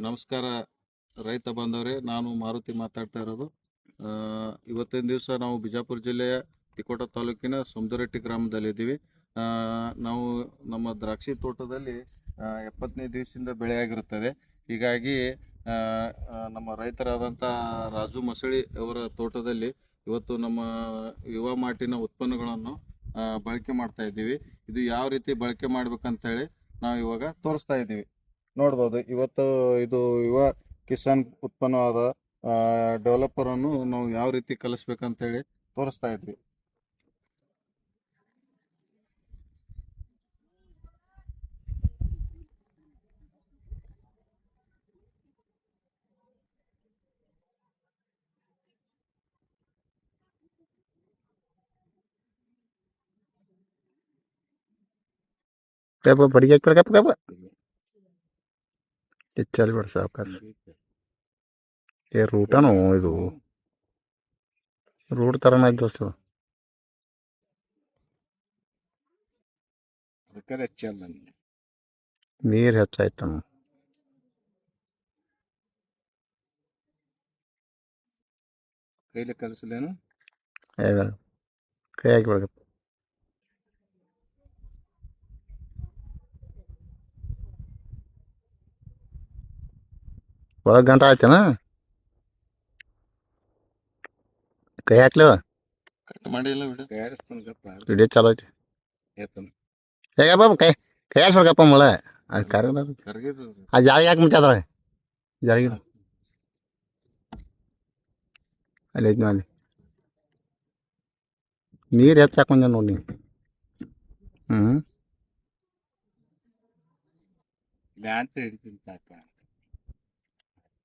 ನಮಸ್ಕಾರ ರೈತ ಬಂದವರೇ, ನಾನು ಮಾರುತಿ ಮಾತಾಡ್ತಾ ಇರೋದು. ಇವತ್ತಿನ ದಿವಸ ನಾವು ಬಿಜಾಪುರ ಜಿಲ್ಲೆಯ ತಿಕೋಟ ತಾಲೂಕಿನ ಸುಂದರಟ್ಟಿ ಗ್ರಾಮದಲ್ಲಿದ್ದೀವಿ ನಾವು ನಮ್ಮ ದ್ರಾಕ್ಷಿ ತೋಟದಲ್ಲಿ ಎಪ್ಪತ್ತನೇ ದಿವಸದಿಂದ ಬೆಳೆಯಾಗಿರುತ್ತದೆ. ಹೀಗಾಗಿ ನಮ್ಮ ರೈತರಾದಂಥ ರಾಜು ಮಸಳಿ ಅವರ ತೋಟದಲ್ಲಿ ಇವತ್ತು ನಮ್ಮ ಯುವ ಮಾಟಿನ ಉತ್ಪನ್ನಗಳನ್ನು ಬಳಕೆ ಮಾಡ್ತಾ ಇದ್ದೀವಿ. ಇದು ಯಾವ ರೀತಿ ಬಳಕೆ ಮಾಡ್ಬೇಕಂತೇಳಿ ನಾವು ಇವಾಗ ತೋರಿಸ್ತಾ ಇದ್ದೀವಿ. ನೋಡ್ಬೋದು. ಇವತ್ತು ಇದು ಯುವ ಕಿಸಾನ್ ಉತ್ಪನ್ನವಾದ ಡೆವಲಪರ್ ಅನ್ನು ನಾವು ಯಾವ ರೀತಿ ಕಲಿಸ್ಬೇಕಂತೇಳಿ ತೋರಿಸ್ತಾ ಇದ್ವಿ. ಹಾಕಿ ಕಪ್ಪ ಕಬ್ಬ ಹೆಚ್ಚಲ್ಲಿ ಬಿಡ ಸಾವಕಾಶ ಏ ರೂಟನೋ ಇದು ರೂಟ್ ತರನೇ ಐತೆ ದೋಸ್ತ ನೀರು ಹೆಚ್ಚಾಯ್ತು ನಮ್ಮ ಕೈಲಿ ಕಲಿಸಲೇನು ಕೈಯಾಗಿ ಕೈ ಒಳಗೆ ಗಂಟ ಆಯ್ತೇನ ಕೈ ಹಾಕ್ಲೇವ ಕಟ್ ಮಾಡಿಲ್ಲ ಬಿಡು ವಿಡಿಯೋ ಚಾಲೋ ಐತಿ ಹೇಗ ಬಾಬು ಕೈ ಕೈ ಹಾಕ್ಸ್ಬೇಕಪ್ಪ ಮಳೆ ಅದು ಕರ ಅದು ಆ ಜಾಳಿಗೆ ಹಾಕಿ ಮುಂಚೆ ಅದ್ರಾಗ ಜಾರಿಗೆ ಅಲ್ಲಿ ಐತಿ ಅಲ್ಲಿ ನೀರು ಹೆಚ್ಚು ಹಾಕೊಂಡೆ ನೋಡಿ ಹ್ಞೂ ಹಿಡಿತೀನಿ ಕಾಕ